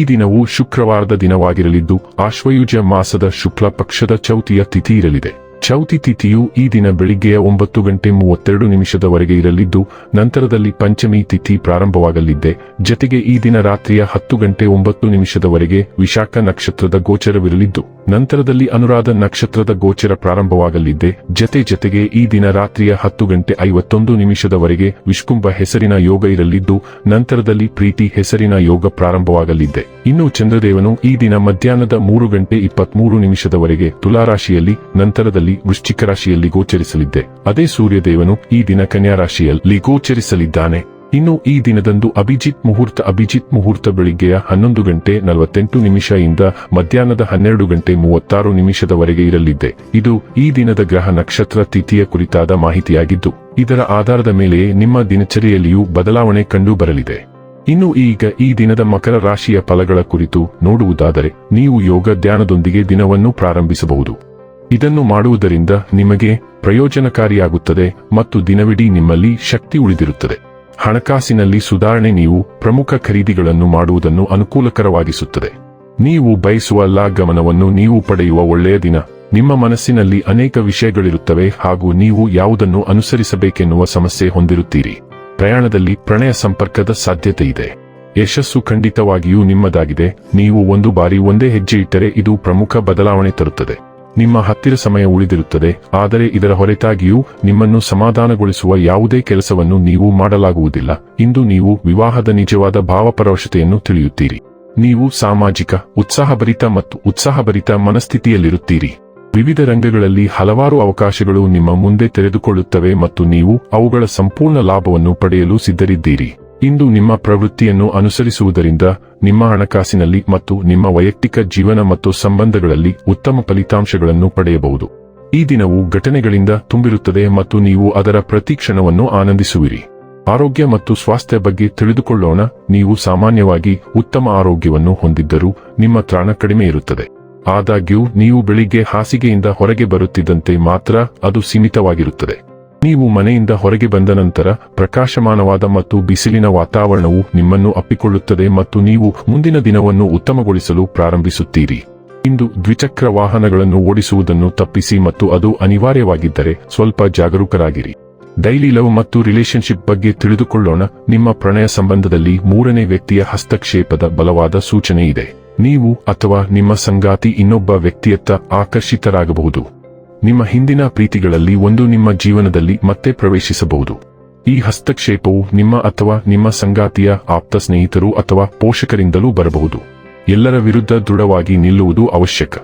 ಈ ದಿನವು ಶುಕ್ರವಾರದ ದಿನವಾಗಿರಲಿದ್ದು ಆಶ್ವಯುಜ ಮಾಸದ ಶುಕ್ಲ ಪಕ್ಷದ ಚೌತಿಯ ತಿಥಿ ಇರಲಿದೆ. ಚೌತಿ ತಿಥಿಯು ಈ ದಿನ ಬೆಳಿಗ್ಗೆಯ ಒಂಬತ್ತು ಗಂಟೆ ಮೂವತ್ತೆರಡು ನಿಮಿಷದವರೆಗೆ ಇರಲಿದ್ದು, ನಂತರದಲ್ಲಿ ಪಂಚಮಿ ತಿಥಿ ಪ್ರಾರಂಭವಾಗಲಿದ್ದೆ ಜತೆಗೆ ಈ ದಿನ ರಾತ್ರಿಯ ಹತ್ತು ಗಂಟೆ ಒಂಬತ್ತು ನಿಮಿಷದವರೆಗೆ ವಿಶಾಖ ನಕ್ಷತ್ರದ ಗೋಚರವಿರಲಿದ್ದು, ನಂತರದಲ್ಲಿ ಅನುರಾಧ ನಕ್ಷತ್ರದ ಗೋಚರ ಪ್ರಾರಂಭವಾಗಲಿದ್ದೆ ಜತೆ ಜತೆಗೆ ಈ ದಿನ ರಾತ್ರಿಯ ಹತ್ತು ಗಂಟೆ ಐವತ್ತೊಂದು ನಿಮಿಷದವರೆಗೆ ವಿಷ್ಕುಂಭ ಹೆಸರಿನ ಯೋಗ ಇರಲಿದ್ದು, ನಂತರದಲ್ಲಿ ಪ್ರೀತಿ ಹೆಸರಿನ ಯೋಗ ಪ್ರಾರಂಭವಾಗಲಿದ್ದೆ ಇನ್ನು ಚಂದ್ರದೇವನು ಈ ದಿನ ಮಧ್ಯಾಹ್ನದ ಮೂರು ಗಂಟೆ ಇಪ್ಪತ್ಮೂರು ನಿಮಿಷದವರೆಗೆ ತುಲಾರಾಶಿಯಲ್ಲಿ, ನಂತರದಲ್ಲಿ ವೃಶ್ಚಿಕ ರಾಶಿಯಲ್ಲಿ ಗೋಚರಿಸಲಿದ್ದೆ. ಅದೇ ಸೂರ್ಯದೇವನು ಈ ದಿನ ಕನ್ಯಾ ರಾಶಿಯಲ್ಲಿ ಗೋಚರಿಸಲಿದ್ದಾನೆ. ಇನ್ನು ಈ ದಿನದಂದು ಅಭಿಜಿತ್ ಮುಹೂರ್ತ ಅಭಿಜಿತ್ ಮುಹೂರ್ತ ಬೆಳಿಗ್ಗೆಯ ಹನ್ನೊಂದು ಗಂಟೆ ನಲವತ್ತೆಂಟು ಇಂದ ಮಧ್ಯಾಹ್ನದ ಹನ್ನೆರಡು ಗಂಟೆ ಮೂವತ್ತಾರು ನಿಮಿಷದವರೆಗೆ ಇರಲಿದ್ದೆ. ಇದು ಈ ದಿನದ ಗ್ರಹ ನಕ್ಷತ್ರ ತಿಥಿಯ ಕುರಿತಾದ ಮಾಹಿತಿಯಾಗಿದ್ದು, ಇದರ ಆಧಾರದ ಮೇಲೆಯೇ ನಿಮ್ಮ ದಿನಚರಿಯಲ್ಲಿಯೂ ಬದಲಾವಣೆ ಕಂಡು ಬರಲಿದೆ ಇನ್ನು ಈಗ ಈ ದಿನದ ಮಕರ ರಾಶಿಯ ಫಲಗಳ ಕುರಿತು ನೋಡುವುದಾದರೆ, ನೀವು ಯೋಗ ಧ್ಯಾನದೊಂದಿಗೆ ದಿನವನ್ನು ಪ್ರಾರಂಭಿಸಬಹುದು. ಇದನ್ನು ಮಾಡುವುದರಿಂದ ನಿಮಗೆ ಪ್ರಯೋಜನಕಾರಿಯಾಗುತ್ತದೆ ಮತ್ತು ದಿನವಿಡೀ ನಿಮ್ಮಲ್ಲಿ ಶಕ್ತಿ ಉಳಿದಿರುತ್ತದೆ. ಹಣಕಾಸಿನಲ್ಲಿ ಸುಧಾರಣೆ ನೀವು ಪ್ರಮುಖ ಖರೀದಿಗಳನ್ನು ಮಾಡುವುದನ್ನು ಅನುಕೂಲಕರವಾಗಿಸುತ್ತದೆ. ನೀವು ಬಯಸುವ ಎಲ್ಲಾ ಗಮನವನ್ನು ನೀವು ಪಡೆಯುವ ಒಳ್ಳೆಯ ದಿನ. ನಿಮ್ಮ ಮನಸ್ಸಿನಲ್ಲಿ ಅನೇಕ ವಿಷಯಗಳಿರುತ್ತವೆ ಹಾಗೂ ನೀವು ಯಾವುದನ್ನು ಅನುಸರಿಸಬೇಕೆನ್ನುವ ಸಮಸ್ಯೆ ಹೊಂದಿರುತ್ತೀರಿ. ಪ್ರಯಾಣದಲ್ಲಿ ಪ್ರಣಯ ಸಂಪರ್ಕದ ಸಾಧ್ಯತೆ ಇದೆ. ಯಶಸ್ಸು ಖಂಡಿತವಾಗಿಯೂ ನಿಮ್ಮದಾಗಿದೆ. ನೀವು ಒಂದು ಬಾರಿ ಒಂದೇ ಹೆಜ್ಜೆ ಇಟ್ಟರೆ ಇದು ಪ್ರಮುಖ ಬದಲಾವಣೆ ತರುತ್ತದೆ. ನಿಮ್ಮ ಹತ್ತಿರ ಸಮಯ ಉಳಿದಿರುತ್ತದೆ, ಆದರೆ ಇದರ ಹೊರತಾಗಿಯೂ ನಿಮ್ಮನ್ನು ಸಮಾಧಾನಗೊಳಿಸುವ ಯಾವುದೇ ಕೆಲಸವನ್ನು ನೀವು ಮಾಡಲಾಗುವುದಿಲ್ಲ. ಇಂದು ನೀವು ವಿವಾಹದ ನಿಜವಾದ ಭಾವಪರವಶತೆಯನ್ನು ತಿಳಿಯುತ್ತೀರಿ. ನೀವು ಸಾಮಾಜಿಕ, ಉತ್ಸಾಹಭರಿತ ಮತ್ತು ಉತ್ಸಾಹಭರಿತ ಮನಸ್ಥಿತಿಯಲ್ಲಿರುತ್ತೀರಿ. ವಿವಿಧ ರಂಗಗಳಲ್ಲಿ ಹಲವಾರು ಅವಕಾಶಗಳು ನಿಮ್ಮ ಮುಂದೆ ತೆರೆದುಕೊಳ್ಳುತ್ತವೆ ಮತ್ತು ನೀವು ಅವುಗಳ ಸಂಪೂರ್ಣ ಲಾಭವನ್ನು ಪಡೆಯಲು ಸಿದ್ಧರಿದ್ದೀರಿ. ಇಂದು ನಿಮ್ಮ ಪ್ರವೃತ್ತಿಯನ್ನು ಅನುಸರಿಸುವುದರಿಂದ ನಿಮ್ಮ ಹಣಕಾಸಿನಲ್ಲಿ ಮತ್ತು ನಿಮ್ಮ ವೈಯಕ್ತಿಕ ಜೀವನ ಮತ್ತು ಸಂಬಂಧಗಳಲ್ಲಿ ಉತ್ತಮ ಫಲಿತಾಂಶಗಳನ್ನು ಪಡೆಯಬಹುದು. ಈ ದಿನವು ಘಟನೆಗಳಿಂದ ತುಂಬಿರುತ್ತದೆ ಮತ್ತು ನೀವು ಅದರ ಪ್ರತಿಕ್ಷಣವನ್ನು ಆನಂದಿಸುವಿರಿ. ಆರೋಗ್ಯ ಮತ್ತು ಸ್ವಾಸ್ಥ್ಯ ಬಗ್ಗೆ ತಿಳಿದುಕೊಳ್ಳೋಣ. ನೀವು ಸಾಮಾನ್ಯವಾಗಿ ಉತ್ತಮ ಆರೋಗ್ಯವನ್ನು ಹೊಂದಿದ್ದರೂ ನಿಮ್ಮ ತ್ರಾಣ ಕಡಿಮೆ ಇರುತ್ತದೆ. ಆದಾಗ್ಯೂ, ನೀವು ಬೆಳಿಗ್ಗೆ ಹಾಸಿಗೆಯಿಂದ ಹೊರಗೆ ಬರುತ್ತಿದ್ದಂತೆ ಮಾತ್ರ ಅದು ಸೀಮಿತವಾಗಿರುತ್ತದೆ. ನೀವು ಮನೆಯಿಂದ ಹೊರಗೆ ಬಂದ ನಂತರ ಪ್ರಕಾಶಮಾನವಾದ ಮತ್ತು ಬಿಸಿಲಿನ ವಾತಾವರಣವು ನಿಮ್ಮನ್ನು ಅಪ್ಪಿಕೊಳ್ಳುತ್ತದೆ ಮತ್ತು ನೀವು ಮುಂದಿನ ದಿನವನ್ನು ಉತ್ತಮಗೊಳಿಸಲು ಪ್ರಾರಂಭಿಸುತ್ತೀರಿ. ಇಂದು ದ್ವಿಚಕ್ರ ವಾಹನಗಳನ್ನು ಓಡಿಸುವುದನ್ನು ತಪ್ಪಿಸಿ ಮತ್ತು ಅದು ಅನಿವಾರ್ಯವಾಗಿದ್ದರೆ ಸ್ವಲ್ಪ ಜಾಗರೂಕರಾಗಿರಿ. ಡೈಲಿ ಲವ್ ಮತ್ತು ರಿಲೇಶನ್ಶಿಪ್ ಬಗ್ಗೆ ತಿಳಿದುಕೊಳ್ಳೋಣ. ನಿಮ್ಮ ಪ್ರಣಯ ಸಂಬಂಧದಲ್ಲಿ ಮೂರನೇ ವ್ಯಕ್ತಿಯ ಹಸ್ತಕ್ಷೇಪದ ಬಲವಾದ ಸೂಚನೆ ಇದೆ. ನೀವು ಅಥವಾ ನಿಮ್ಮ ಸಂಗಾತಿ ಇನ್ನೊಬ್ಬ ವ್ಯಕ್ತಿಯತ್ತ ಆಕರ್ಷಿತರಾಗಬಹುದು. ನಿಮ್ಮ ಹಿಂದಿನ ಪ್ರೀತಿಗಳಲ್ಲಿ ಒಂದು ನಿಮ್ಮ ಜೀವನದಲ್ಲಿ ಮತ್ತೆ ಪ್ರವೇಶಿಸಬಹುದು. ಈ ಹಸ್ತಕ್ಷೇಪವು ನಿಮ್ಮ ಅಥವಾ ನಿಮ್ಮ ಸಂಗಾತಿಯ, ಆಪ್ತ ಸ್ನೇಹಿತರು ಅಥವಾ ಪೋಷಕರಿಂದಲೂ ಬರಬಹುದು. ಎಲ್ಲರ ವಿರುದ್ಧ ದೃಢವಾಗಿ ನಿಲ್ಲುವುದು ಅವಶ್ಯಕ.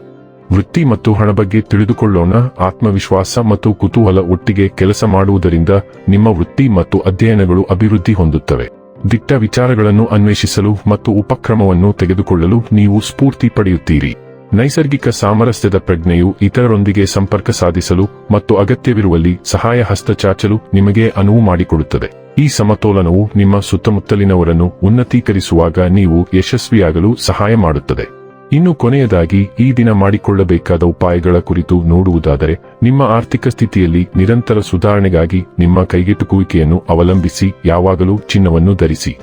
ವೃತ್ತಿ ಮತ್ತು ಹಣ ಬಗ್ಗೆ ತಿಳಿದುಕೊಳ್ಳೋಣ. ಆತ್ಮವಿಶ್ವಾಸ ಮತ್ತು ಕುತೂಹಲ ಒಟ್ಟಿಗೆ ಕೆಲಸ ಮಾಡುವುದರಿಂದ ನಿಮ್ಮ ವೃತ್ತಿ ಮತ್ತು ಅಧ್ಯಯನಗಳು ಅಭಿವೃದ್ಧಿ ಹೊಂದುತ್ತವೆ. ದಿಟ್ಟ ವಿಚಾರಗಳನ್ನು ಅನ್ವೇಷಿಸಲು ಮತ್ತು ಉಪಕ್ರಮವನ್ನು ತೆಗೆದುಕೊಳ್ಳಲು ನೀವು ಸ್ಫೂರ್ತಿ ಪಡೆಯುತ್ತೀರಿ. ನೈಸರ್ಗಿಕ ಸಾಮರಸ್ಯದ ಪ್ರಜ್ಞೆಯು ಇತರರೊಂದಿಗೆ ಸಂಪರ್ಕ ಸಾಧಿಸಲು ಮತ್ತು ಅಗತ್ಯವಿರುವಲ್ಲಿ ಸಹಾಯ ಹಸ್ತ ಚಾಚಲು ನಿಮಗೆ ಅನುವು ಮಾಡಿಕೊಡುತ್ತದೆ. ಈ ಸಮತೋಲನವು ನಿಮ್ಮ ಸುತ್ತಮುತ್ತಲಿನವರನ್ನು ಉನ್ನತೀಕರಿಸುವಾಗ ನೀವು ಯಶಸ್ವಿಯಾಗಲು ಸಹಾಯ ಮಾಡುತ್ತದೆ. ಇನ್ನು ಕೊನೆಯದಾಗಿ, ಈ ದಿನ ಮಾಡಿಕೊಳ್ಳಬೇಕಾದ ಉಪಾಯಗಳ ಕುರಿತು ನೋಡುವುದಾದರೆ, ನಿಮ್ಮ ಆರ್ಥಿಕ ಸ್ಥಿತಿಯಲ್ಲಿ ನಿರಂತರ ಸುಧಾರಣೆಗಾಗಿ ನಿಮ್ಮ ಕೈಗೆಟುಕುವಿಕೆಯನ್ನು ಅವಲಂಬಿಸಿ ಯಾವಾಗಲೂ ಚಿನ್ನವನ್ನು ಧರಿಸಿ.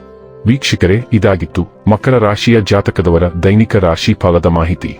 ವೀಕ್ಷಕರೇ, ಇದಾಗಿತ್ತು ಮಕರ ರಾಶಿಯ ಜಾತಕದವರ ದೈನಿಕ ರಾಶಿ ಫಲದ ಮಾಹಿತಿ.